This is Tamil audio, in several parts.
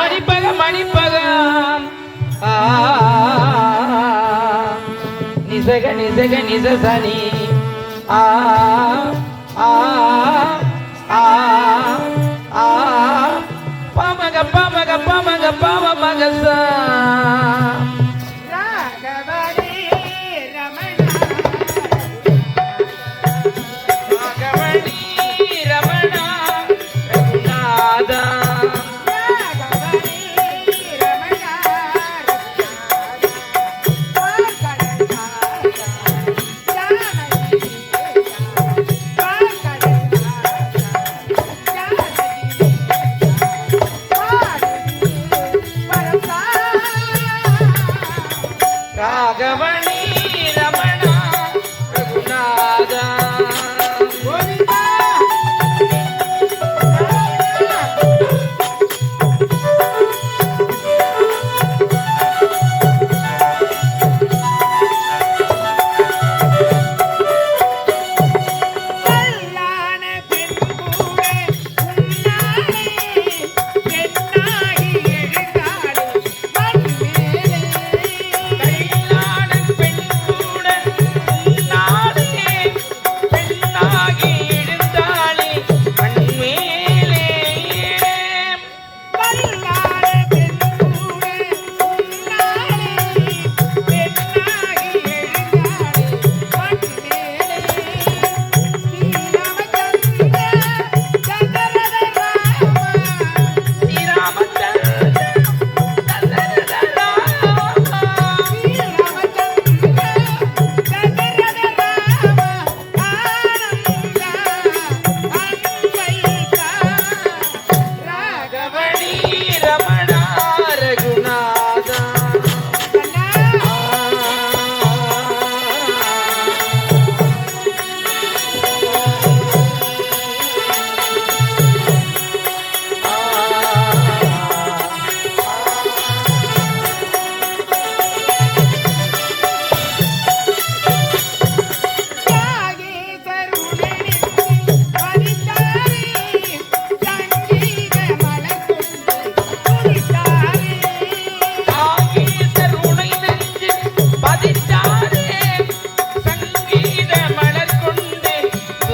மணிப்பகம் மணிப்பகம் நிசக நிசக நிச சனி ஆ ஆ ஆ भगवान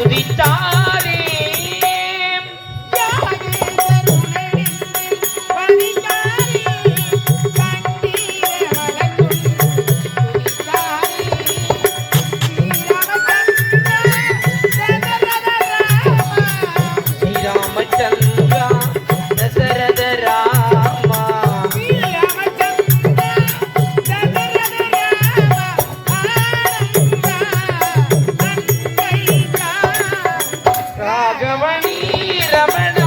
the time ரமண